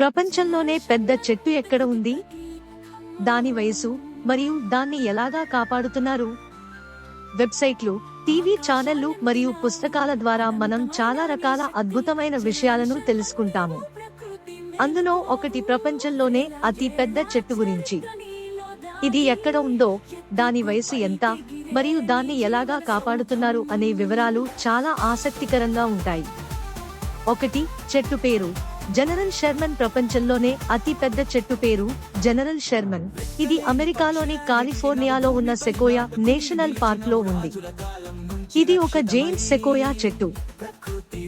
ప్రపంచంలోనే పెద్ద చెట్టు ఎక్కడ ఉంది? దాని వయసు మరియు దాన్ని ఎలాగా కాపాడుతున్నారు? వెబ్సైట్లు టీవీ ఛానళ్ళు మరియు పుస్తకాల ద్వారా మనం చాలా రకాల అద్భుతమైన విషయాలను తెలుసుకుంటాము. అందులో ఒకటి ప్రపంచంలోనే అతి పెద్ద చెట్టు గురించి. ఇది ఎక్కడ ఉందో దాని వయసు ఎంత మరియు దాన్ని ఎలాగా కాపాడుతున్నారు అనే వివరాలు చాలా ఆసక్తికరంగా ఉంటాయి. ఒకటి చెట్టు పేరు. జనరల్ షెర్మన్ ప్రపంచంలోనే అతి పెద్ద చెట్టు పేరు జనరల్ షెర్మన్ ఇది అమెరికాలోని కాలిఫోర్నియాలో ఉన్న సెకోయా నేషనల్ పార్క్లో ఉంది. ఇది ఒక జైన్ సెకోయా చెట్టు.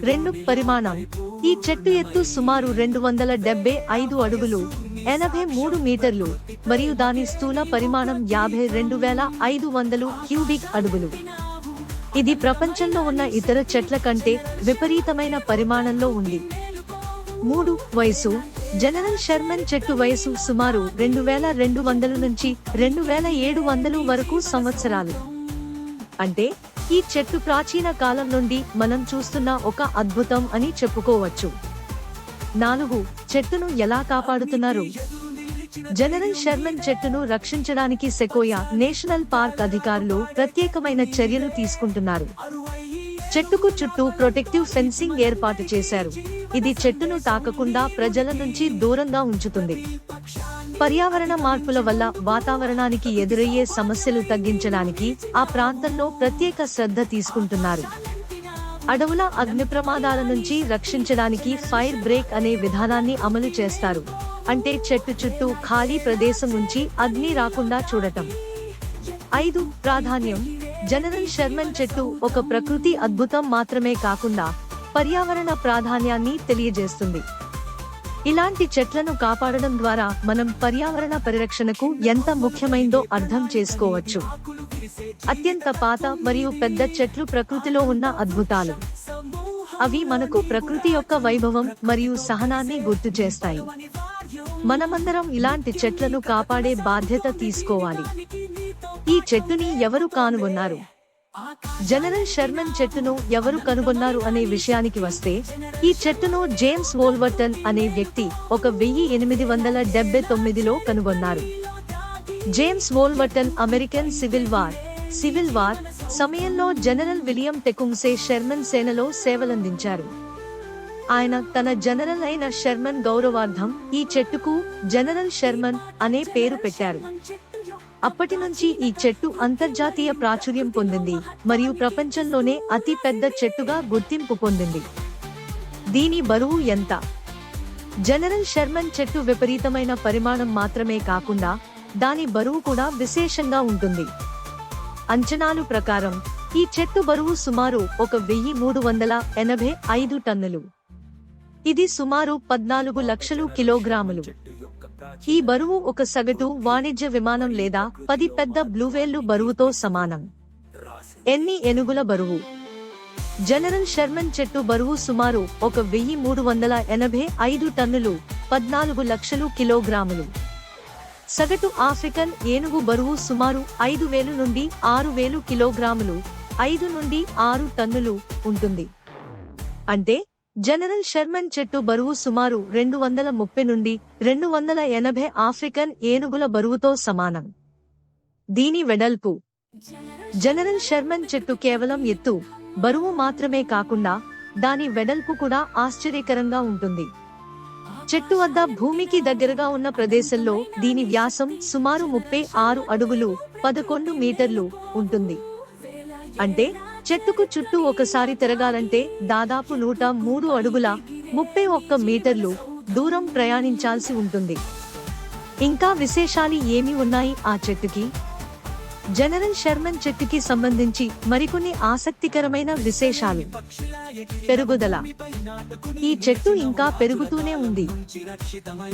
రెండు పరిమాణం. ఈ చెట్టు ఎత్తు సుమారు రెండు వందల డెబ్బై ఐదు అడుగులు ఎనభై మూడు మీటర్లు మరియు దాని స్థూల పరిమాణం యాభై రెండు వేల ఐదు వందలు క్యూబిక్ అడుగులు. ఇది ప్రపంచంలో ఉన్న ఇతర చెట్ల కంటే విపరీతమైన పరిమాణంలో ఉంది. మూడు వయసు. జనరల్ షర్మన్ చెట్టు వయసు సుమారు రెండు వేల రెండు వందల నుంచి రెండు వేల ఏడు వందలు వరకు సంవత్సరాలు. అంటే ఈ చెట్టు ప్రాచీన కాలం నుండి మనం చూస్తున్న ఒక అద్భుతం అని చెప్పుకోవచ్చు. నాలుగు చెట్టును ఎలా కాపాడుతున్నారు? జనరల్ షెర్మన్ చెట్టును రక్షించడానికి సెకోయా నేషనల్ పార్క్ అధికారులు ప్రత్యేకమైన చర్యలు తీసుకుంటున్నారు. చెట్టుకు చుట్టూ ప్రొటెక్టివ్ ఫెన్సింగ్ ఏర్పాటు చేశారు. ఇది చెట్టును తాకకుండా ప్రజల నుంచి దూరంగా ఉంచుతుంది. పర్యావరణ మార్పుల వల్ల వాతావరణానికి ఎదురయ్యే సమస్యలు తగ్గించడానికి ఆ ప్రాంతంలో ప్రత్యేక శ్రద్ధ తీసుకుంటున్నారు. అడవుల అగ్ని ప్రమాదాల నుంచి రక్షించడానికి ఫైర్ బ్రేక్ అనే విధానాన్ని అమలు చేస్తారు. అంటే చెట్టు చుట్టూ ఖాళీ ప్రదేశం నుంచి అగ్ని రాకుండా చూడటం. ఐదు ప్రాధాన్యం జనరల్ షర్మన్ చెట్టు ఒక ప్రకృతి అద్భుతం మాత్రమే కాకుండా పర్యావరణ ప్రాధాన్యాన్ని తెలియజేస్తుంది. ఇలాంటి చెట్లను కాపాడడం ద్వారా మనం పర్యావరణ పరిరక్షణకు ఎంత ముఖ్యమైందో అర్థం చేసుకోవచ్చు. అత్యంత పాత మరియు పెద్ద చెట్లు ప్రకృతిలో ఉన్న అద్భుతాలు. అవి మనకు ప్రకృతి యొక్క వైభవం మరియు సహనాన్ని గుర్తు చేస్తాయి. మనమందరం ఇలాంటి చెట్లను కాపాడే బాధ్యత తీసుకోవాలి. ఈ చెట్టుని ఎవరు కానుగొన్నారు? జనరల్ షెర్మన్ చెట్టును ఎవరు కనుగొన్నారు అనే విషయానికి వస్తే ఈ చెట్టును జేమ్స్ వోల్వర్టన్ అనే వ్యక్తి ఒక వెయ్యి ఎనిమిది వందల డెబ్బై తొమ్మిదిలో కనుగొన్నారు. James Wolverton American civil war. Civil war సమయంలో జనరల్ విలియం టెకుంగ్సే షెర్మన్ సేనలో సేవలందించారు. ఆయన తన జనరల్ అయిన షెర్మన్ గౌరవార్థం ఈ చెట్టుకు జనరల్ షెర్మన్ అనే పేరు పెట్టారు. అప్పటి నుంచి ఈ చెట్టు అంతర్జాతీయ ప్రాచుర్యం పొందింది మరియు ప్రపంచంలోనే అతి పెద్ద చెట్టుగా గుర్తింపు పొందింది. దీని బరువు ఎంత? జనరల్ షెర్మన్ చెట్టు విపరీతమైన పరిమాణం మాత్రమే కాకుండా దాని బరువు కూడా విశేషంగా ఉంటుంది. అంచనాలు ప్రకారం ఈ చెట్టు బరువు సుమారు ఒక వెయ్యి మూడు వందల ఎనభై ఐదు టన్నులు. ఇది సుమారు పద్నాలుగు లక్షలు కిలోగ్రాములు. ఈ బరువు ఒక సగటు వాణిజ్య విమానం లేదా పది పెద్ద బ్లూవేళ్ళు బరువుతో సమానం. ఎన్ని ఏనుగుల బరువు? జనరల్ షెర్మన్ చెట్టు బరువు సుమారు ఒక వెయ్యి మూడు వందల ఎనభై ఐదు టన్నులు పద్నాలుగు లక్షలు కిలోగ్రాములు. సగటు ఆఫ్రికన్ ఏనుగు బరువు సుమారు ఐదు వేలు నుండి ఆరు వేలు కిలోగ్రాములు ఐదు నుండి ఆరు టన్నులు ఉంటుంది. అంటే జనరల్ షెర్మన్ చెట్టు బరువు సుమారు రెండు వందల ముప్పై నుండి రెండు వందల ఎనభై ఆఫ్రికన్ ఏనుగుల బరువుతో సమానం. దీని వెడల్పు. జనరల్ షెర్మన్ చెట్టు కేవలం ఎత్తు బరువు మాత్రమే కాకుండా దాని వెడల్పు కూడా ఆశ్చర్యకరంగా ఉంటుంది. చెట్టు వద్ద భూమికి దగ్గరగా ఉన్న ప్రదేశంలో దీని వ్యాసం సుమారు ముప్పై ఆరు అడుగులు పదకొండు మీటర్లు ఉంటుంది. అంటే చెట్టుకు చుట్టూ ఒకసారి తిరగాలంటే దాదాపు నూట మూడు అడుగుల ముప్పై ఒక్క మీటర్లు దూరం ప్రయాణించాల్సి ఉంటుంది. ఇంకా విశేషాలు ఏమి ఉన్నాయి ఆ చెట్టుకి? జనరల్ షర్మన్ చెట్టుకి సంబంధించి మరికొన్ని ఆసక్తికరమైన విశేషాలు. పెరుగుదల. ఈ చెట్టు ఇంకా పెరుగుతూనే ఉంది.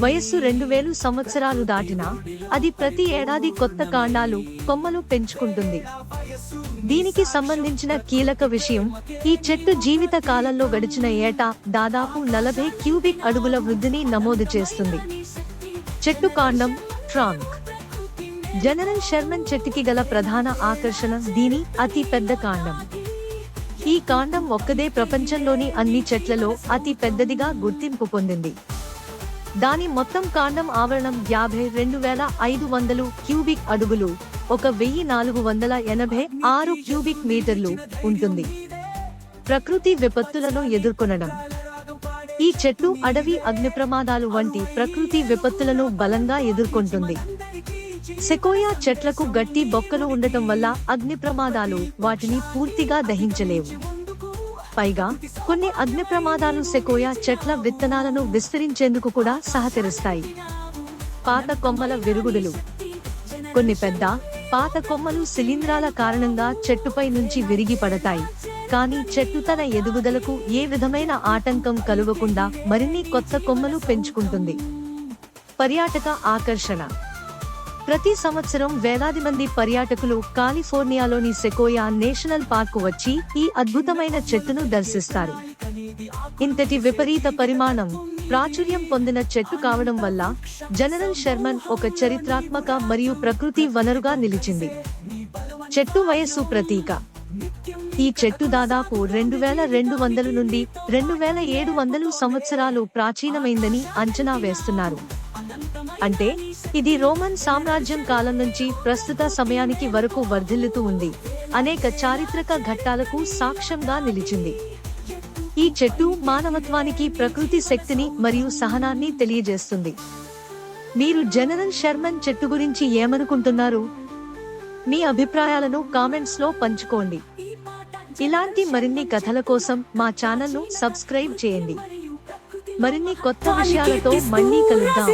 వయస్సు రెండు వేలు సంవత్సరాలు దాటినా అది ప్రతి ఏడాది కొత్త కాండాలు కొమ్మలు పెంచుకుంటుంది. దీనికి సంబంధించిన కీలక విషయం ఈ చెట్టు జీవిత కాలంలో గడిచిన ఏటా దాదాపు నలభై క్యూబిక్ అడుగుల వృద్ధిని నమోదు చేస్తుంది. చెట్టు కాండం ట్రాంక్. జనరల్ షెర్మన్ చెట్టుకి గల ప్రధాన ఆకర్షణ దీని అతి పెద్ద కాండం. ఈ కాండం ఒక్కదే ప్రపంచంలోని అన్ని చెట్లలో అతి పెద్దదిగా గుర్తింపు పొందింది. దాని మొత్తం కాండం ఆవరణం యాభై రెండు వేల ఐదు వందలు క్యూబిక్ అడుగులు ఒక వెయ్యి నాలుగు వందల ఎనభై ఆరు క్యూబిక్ మీటర్లు ఉంటుంది. ప్రకృతి విపత్తులను ఎదుర్కొనడం. ఈ చెట్టు అడవి అగ్ని ప్రమాదాలు వంటి ప్రకృతి విపత్తులను బలంగా ఎదుర్కొంటుంది. సెకోయా చెట్లకు గట్టి బొక్కలు ఉండటం వల్ల అగ్ని ప్రమాదాలు వాటిని పూర్తిగా దహించలేవు. పైగా కొన్ని అగ్ని ప్రమాదాలు సెకోయా చెట్ల విత్తనాలను విస్తరించేందుకు కూడా సహకరిస్తాయి. పాత కొమ్మల విరుగుడులు. కొన్ని పెద్ద పాత కొమ్మలు శిలీంధ్రాల కారణంగా చెట్టుపై నుంచి విరిగి పడతాయి. కానీ చెట్టు తన ఎదుగుదలకు ఏ విధమైన ఆటంకం కలుగకుండా మరిన్ని కొత్త కొమ్మలు పెంచుకుంటుంది. పర్యాటక ఆకర్షణ. ప్రతి సంవత్సరం వేలాది మంది పర్యాటకులు కాలిఫోర్నియాలోని సెకోయా నేషనల్ పార్కు వచ్చి ఈ అద్భుతమైన చెట్టును దర్శిస్తారు. ఇంతటి విపరీత పరిమాణం ప్రాచుర్యం పొందిన చెట్టు కావడం వల్ల జనరల్ శర్మన్ ఒక చరిత్రాత్మక మరియు ప్రకృతి వనరుగా నిలిచింది. చెట్టు వయస్సు ప్రతీక. ఈ చెట్టు దాదాపు రెండు వేల రెండు వందల నుండి రెండు వేల ఏడు వందలు సంవత్సరాలు ప్రాచీనమైందని అంచనా వేస్తున్నారు. అంటే ఇది రోమన్ సామ్రాజ్యం కాలం నుంచి ప్రస్తుత సమయానికి వరకు వర్ధిల్లుతూ ఉంది. అనేక చారిత్రక ఘట్టాలకు సాక్ష్యంగా నిలిచింది. ఈ చెట్టు మానవత్వానికి ప్రకృతి శక్తిని మరియు సహనాన్ని తెలియజేస్తుంది. మీరు జనరల్ షర్మన్ చెట్టు గురించి ఏమనుకుంటున్నారు? మీ అభిప్రాయాలను కామెంట్స్లో పంచుకోండి. ఇలాంటి మరిన్ని కథల కోసం మా ఛానల్ను సబ్స్క్రైబ్ చేయండి. మరిన్ని కొత్త విషయాలతో మళ్ళీ కలుద్దాం